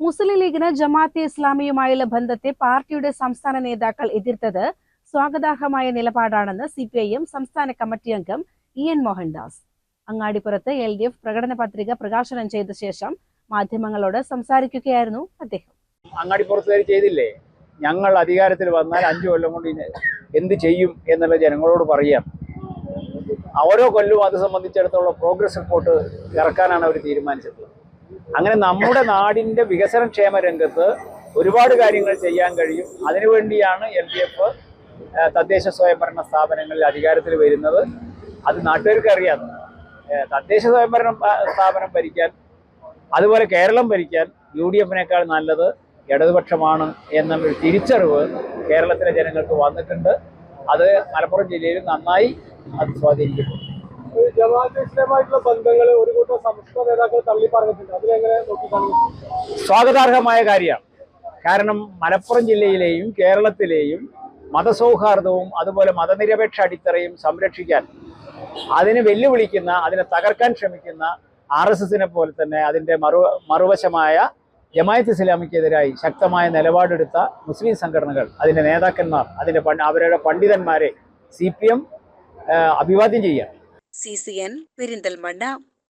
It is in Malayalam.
മുസ്ലിം ലീഗിന് ജമാഅത്തെ ഇസ്ലാമിയുമായുള്ള ബന്ധത്തെ പാർട്ടിയുടെ സംസ്ഥാന നേതാക്കൾ എതിർത്തത് സ്വാഗതാർഹമായ നിലപാടാണെന്ന് സി പി ഐ എം സംസ്ഥാന കമ്മിറ്റി അംഗം ഇ എൻ മോഹൻദാസ്. അങ്ങാടിപ്പുറത്ത് എൽ ഡി എഫ് പ്രകടന പത്രിക പ്രകാശനം ചെയ്ത ശേഷം മാധ്യമങ്ങളോട് സംസാരിക്കുകയായിരുന്നു അദ്ദേഹം. അങ്ങാടിപ്പുറത്തുകാർ ചെയ്തില്ലേ? ഞങ്ങൾ അധികാരത്തിൽ വന്നാൽ അഞ്ചു കൊല്ലം കൊണ്ട് എന്ത് ചെയ്യും എന്നുള്ള ജനങ്ങളോട് പറയാം. ഓരോ കൊല്ലവും അത് സംബന്ധിച്ചിടത്തോളം പ്രോഗ്രസ് റിപ്പോർട്ട് ഇറക്കാനാണ് അവർ തീരുമാനിച്ചിട്ടുള്ളത് അങ്ങനെ നമ്മുടെ നാടിന്റെ വികസന ക്ഷേമ രംഗത്ത് ഒരുപാട് കാര്യങ്ങൾ ചെയ്യാൻ കഴിയും. അതിനുവേണ്ടിയാണ് എൽ ഡി എഫ് തദ്ദേശ സ്വയംഭരണ സ്ഥാപനങ്ങളിൽ അധികാരത്തിൽ വരുന്നത്. അത് നാട്ടുകാർക്ക് അറിയാം. തദ്ദേശ സ്വയംഭരണ സ്ഥാപനം ഭരിക്കാൻ അതുപോലെ കേരളം ഭരിക്കാൻ യു ഡി എഫിനേക്കാൾ നല്ലത് ഇടതുപക്ഷമാണ് എന്നുള്ളൊരു തിരിച്ചറിവ് കേരളത്തിലെ ജനങ്ങൾക്ക് വന്നിട്ടുണ്ട്. അത് മലപ്പുറം ജില്ലയിൽ നന്നായി അത് സ്വാധീനിച്ചിട്ടുണ്ട്. ഒരു കൂട്ടം നോക്കിക്കാണുന്നു സ്വാഗതാർഹമായ കാര്യം. കാരണം മലപ്പുറം ജില്ലയിലെയും കേരളത്തിലെയും മതസൗഹാർദ്ദവും അതുപോലെ മതനിരപേക്ഷ അടിത്തറയും സംരക്ഷിക്കാൻ അതിന് വെല്ലുവിളിക്കുന്ന അതിനെ തകർക്കാൻ ശ്രമിക്കുന്ന ആർ എസ് എസിനെ പോലെ തന്നെ അതിന്റെ മറു മറുവശമായ ജമായത്ത് ഇസ്ലാമിക്കെതിരായി ശക്തമായ നിലപാടെടുത്ത മുസ്ലിം സംഘടനകൾ അതിന്റെ നേതാക്കന്മാർ അതിന്റെ അവരുടെ പണ്ഡിതന്മാരെ സി പി എം അഭിവാദ്യം ചെയ്യുക സി സി എൻ പെരിന്തൽമണ്ണ